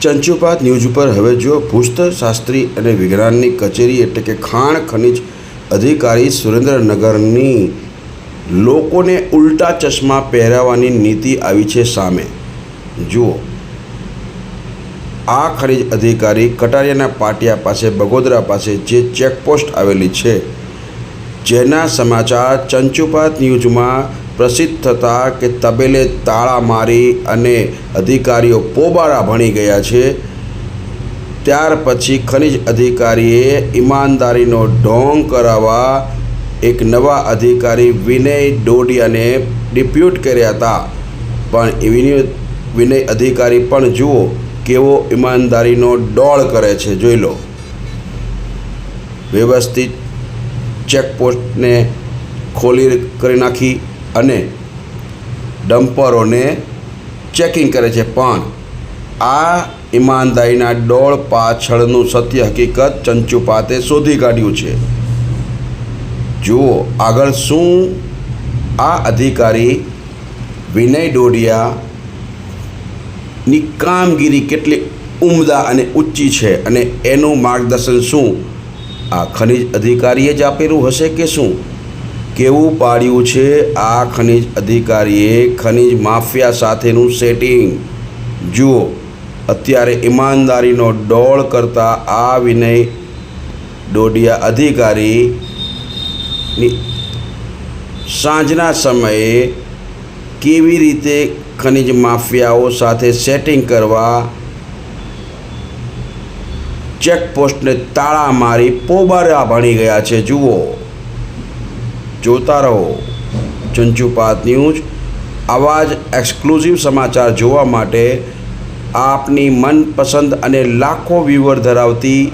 ચંચુપાત news ઉપર હવે જો શાસ્ત્રી અને વિજ્ઞાનની કચેરી એટલે કે ખાણ ખનિજ અધિકારી સુરેન્દ્રનગરની લોકોને ઉલટા ચશ્મા પહેરાવવાની નીતિ આવી છે સામે. જુઓ. આ ખનિજ અધિકારી કટારિયાના પાટિયા પાસે, બગોદરા પાસે જે ચેકપોસ્ટ આવેલી છે. જેના સમાચાર ચંચુપાત ન્યૂઝમાં પ્રસિદ્ધ થતાં કે તબેલે તાળા મારી અને અધિકારીઓ પોબારા ભણી ગયા છે. ત્યાર પછી ખનિજ અધિકારીએ ઈમાનદારીનો ઢોંગ કરાવવા એક નવા અધિકારી વિનય ડોડિયાને ડિપ્યુટ કર્યા હતા. પણ વિનય વિનય અધિકારી પણ જુઓ કેવો ઈમાનદારીનો ડોળ કરે છે, જોઈ લો. વ્યવસ્થિત ચેકપોસ્ટને ખોલી કરી નાખી. અને ડમ્પરોને ચેકિંગ કરે છે. પણ આ ઈમાનદારીના ડોળ પાછળનું સત્ય હકીકત ચંચુપાતે શોધી કાઢ્યું છે. જુઓ, આગળ શું આ અધિકારી વિનય ડોડિયાની કામગીરી કેટલી ઉમદા અને ઊંચી છે અને એનું માર્ગદર્શન શું? આ ખનિજ અધિકારીએ જ આપેલું હશે કે શું? કેવું પાડ્યું છે? આ ખનિજ અધિકારીએ ખનિજ માફિયા સાથેનું સેટિંગ જુઓ, અત્યારે ઈમાનદારીનો ડોળ કરતા આ વિનય ડોડિયા અધિકારીની સાંજના સમયે કેવી રીતે ખનિજ માફિયાઓ સાથે સેટિંગ કરવા ચેકપોસ્ટને તાળા મારી પોબારા ભણી ગયા છે? જુઓ. જોતા રહો. ચંચુપાત ન્યૂઝ આવા જ એક્સક્લુઝિવ સમાચાર જોવા માટે આપની મનપસંદ અને લાખો વ્યૂવર ધરાવતી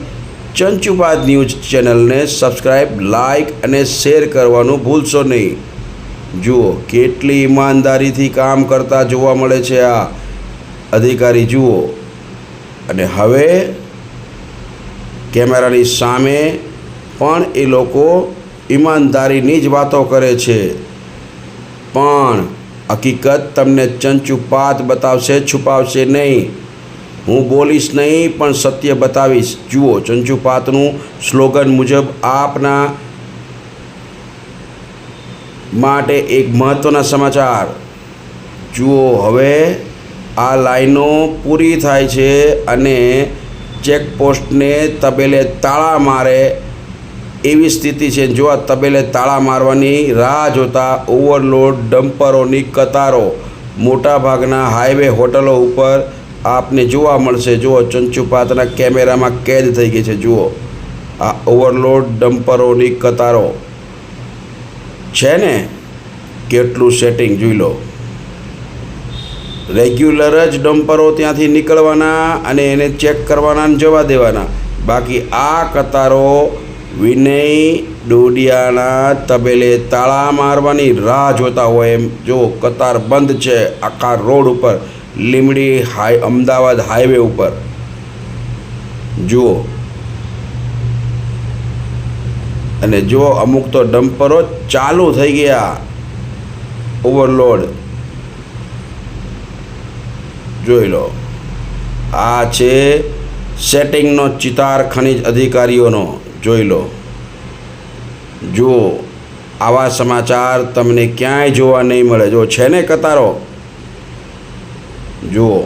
ચંચુપાત ન્યૂઝ ચેનલને સબસ્ક્રાઈબ લાઇક અને શેર કરવાનું ભૂલશો નહીં. જુઓ કેટલી ઈમાનદારીથી કામ કરતા જોવા મળે છે આ અધિકારી, જુઓ. અને હવે કેમેરાની સામે પણ એ લોકો ઈમાનદારીની જ વાતો કરે છે. પણ હકીકત તમને ચંચુપાત બતાવશે, છુપાવશે નહીં. હું બોલીશ નહીં, પણ સત્ય બતાવીશ. જુઓ ચંચુપાતનું સ્લોગન મુજબ આપના માટે એક મહત્ત્વના સમાચાર. જુઓ, હવે આ લાઈનો પૂરી થાય છે અને ચેકપોસ્ટને તબેલે તાળા મારે એવી સ્થિતિ છે, જો આ તબેલે તાળા મારવાની રાહ જોતા ઓવરલોડ, ડમ્પરોની કતારો, મોટાભાગના હાઈવે હોટલો ઉપર આપને જોવા મળશે. જુઓ ચંચુપાતના કેમેરામાં કેદ થઈ ગઈ છે. જુઓ, આ ઓવરલોડ, ડમ્પરોની કતારો. છે ને? કેટલું સેટિંગ, જોઈ લો. રેગ્યુલર જ ડમ્પરો ત્યાંથી નીકળવાના અને એને ચેક કરવાના અને જવા દેવાના. બાકી આ કતારો વિનય ડોડિયાના તબેલે તાળા મારવાની રાહ જોતા હોય એમ. જો કતાર બંધ છે આખા રોડ ઉપર, લીમડી હાઈ, અમદાવાદ હાઈવે ઉપર. જુઓ. અને જો અમુક તો ડમ્પરો ચાલુ થઈ ગયા. ઓવરલોડ. જોઈ લો. આ છે સેટિંગનો ચિતાર ખનિજ અધિકારીઓનો. જોઈ લો. જુઓ, આવા સમાચાર તમને ક્યાંય જોવા નહીં મળે. જો છે ને કતારો? જુઓ.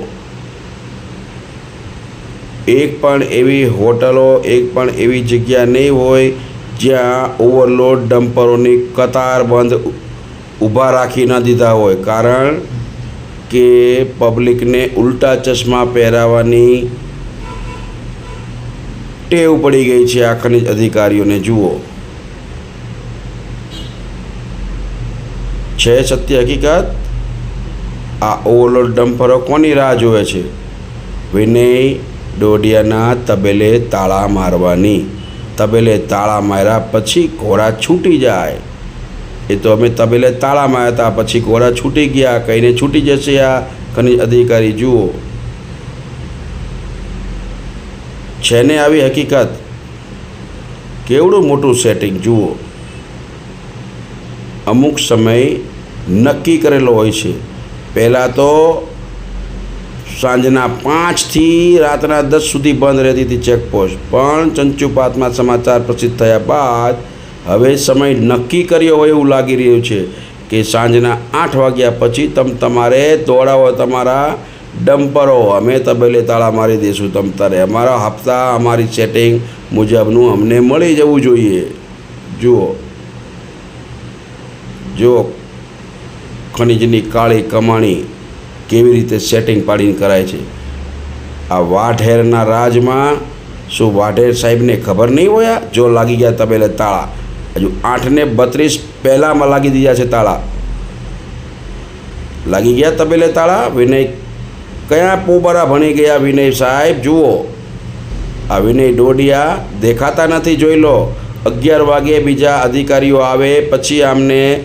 એક પણ એવી હોટલો, એક પણ એવી જગ્યા નહીં હોય જ્યાં ઓવરલોડ ડમ્પરોની કતાર બંધ ઊભા રાખી ન દીધા હોય. કારણ કે પબ્લિકને ઉલટા ચશ્મા પહેરાવવાની ટેવ પડી ગઈ છે આ ખનિજ અધિકારીઓને, જુઓ. છે સત્ય હકીકત? આ ઓવરલોડ ડમ્પરો કોની રાહ જોવે છે? વિનય ડોડિયાના તબેલે તાળા મારવાની. તબેલે તાળા માર્યા પછી ઘોડા છૂટી જાય. એ તો અમે તબેલે તાળા માર્યા હતા, પછી ઘોડા છૂટી ગયા, કહીને છૂટી જશે આ ખનિજ અધિકારી, જુઓ. છે ને આવી હકીકત કેવડું મોટું સેટિંગ જુઓ, અમુક સમય નક્કી કરેલો હોય છે. પહેલાં તો સાંજના પાંચથી રાતના દસ સુધી બંધ રહેતી હતી ચેકપોસ્ટ પણ ચંચુપાતમાં સમાચાર પ્રસિદ્ધ થયા બાદ હવે સમય નક્કી કર્યો હોય એવું લાગી રહ્યું છે કે સાંજના આઠ વાગ્યા પછી તમ, તમારે દોડાવો તમારા ડમ્પરો અમે તબેલે તાળા મારી દઈશું તમ તારે. અમારા હપ્તા, અમારી સેટિંગ મુજબનું અમને મળી જવું જોઈએ. જુઓ. જુઓ. ખનિજની કાળી કમાણી કેવી રીતે સેટિંગ પાડીને કરાય છે. આ વાઢેરના રાજમાં શું વાઢેર સાહેબને ખબર નહીં હોય? જો લાગી ગયા તબેલે તાળા. હજુ આઠને બત્રીસ પહેલાંમાં લાગી દીધા છે તાળા. લાગી ગયા તબેલે તાળા? વિનય કયા પોબરા ભણી ગયા વિનય સાહેબ? જુઓ. આ વિનય ડોડિયા દેખાતા નથી, જોઈ લો. અગિયાર વાગે બીજા અધિકારીઓ આવે, પછી આમને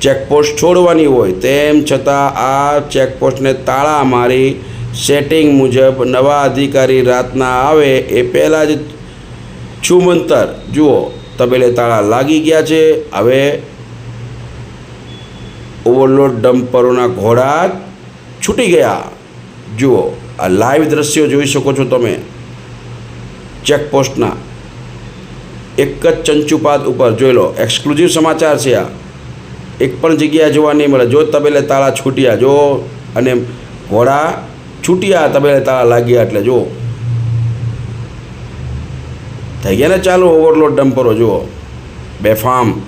ચેકપોસ્ટ છોડવાની હોય. તેમ છતાં આ ચેકપોસ્ટને તાળા મારી સેટિંગ મુજબ નવા અધિકારી રાતના આવે એ પહેલાં જ છુમંતર. જુઓ, તબેલે તાળા લાગી ગયા છે. હવે ઓવરલોડ ડમ્પરોના ઘોડા છૂટી ગયા. જુઓ, આ લાઈવ દ્રશ્યો જોઈ શકો છો તમે. ચેકપોસ્ટના. એક જ ચંચુપાત ઉપર જોઈ લો, એક્સક્લુઝિવ સમાચાર છે આ. એક પણ જગ્યાએ જોવા નહીં મળે. જો તબેલે તાળા છૂટ્યા, જો અને ઘોડા છૂટ્યા, તબેલે તાળા લાગ્યા એટલે જો થઈ ગયા ને ચાલુ ઓવરલોડ ડમ્પરો, જુઓ. બેફામ.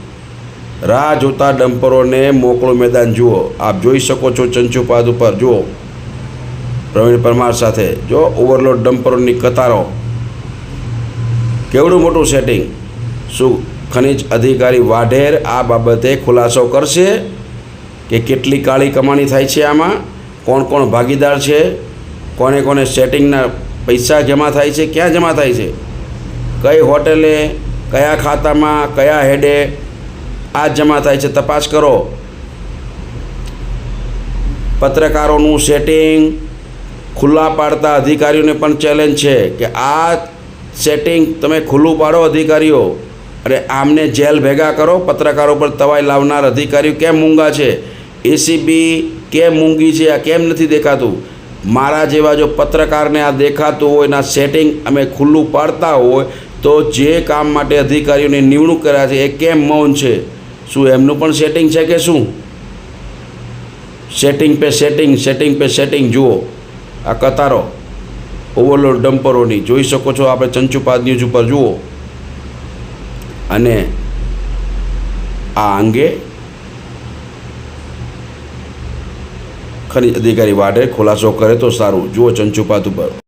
રાહ જોતા ડમ્પરોને મોકળું મેદાન, જુઓ. આપ જોઈ શકો છો ચંચુપાદ ઉપર, જુઓ. પ્રવીણ પરમાર સાથે. જો ઓવરલોડ ડમ્પરોની કતારો, કેવડું મોટું સેટિંગ શું ખનિજ અધિકારી વાઢેર આ બાબતે ખુલાસો કરશે કે કેટલી કાળી કમાણી થાય છે આમાં? કોણ કોણ ભાગીદાર છે? કોને કોને સેટિંગના પૈસા જમા થાય છે? ક્યાં જમા થાય છે? કઈ હોટેલે, કયા ખાતામાં, કયા હેડે આ જમા થાય છે તપાસ કરો. પત્રકારોનું સેટિંગ ખુલ્લા પાડતા અધિકારીઓને પણ ચેલેન્જ છે કે આ સેટિંગ તમે ખુલ્લું પાડો અધિકારીઓ. અને આમને જેલ ભેગા કરો, પત્રકારો પર તવાઈ લાવનાર અધિકારીઓ કેમ મૂંગા છે? એસીબી કેમ મૂંગી છે? આ કેમ નથી દેખાતું? મારા જેવા જો પત્રકારને આ દેખાતું હોય એના સેટિંગ અમે ખુલ્લું પાડતા હોય, તો જે કામ માટે અધિકારીઓની નિમણૂક કર્યા છે, એ કેમ મૌન છે? શું એમનું પણ સેટિંગ છે કે શું? સેટિંગ પે સેટિંગ સેટિંગ પે સેટિંગ જુઓ. આ કતારો, ઓવરલોડ ડમ્પરોની, જોઈ શકો છો આપણે ચંચુપાદ ન્યૂઝ ઉપર જુઓ. અને આ અંગે ખનિજ અધિકારી વાડે ખુલાસો કરે તો સારું. જુઓ ચંચુપાદ ઉપર.